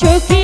Çökün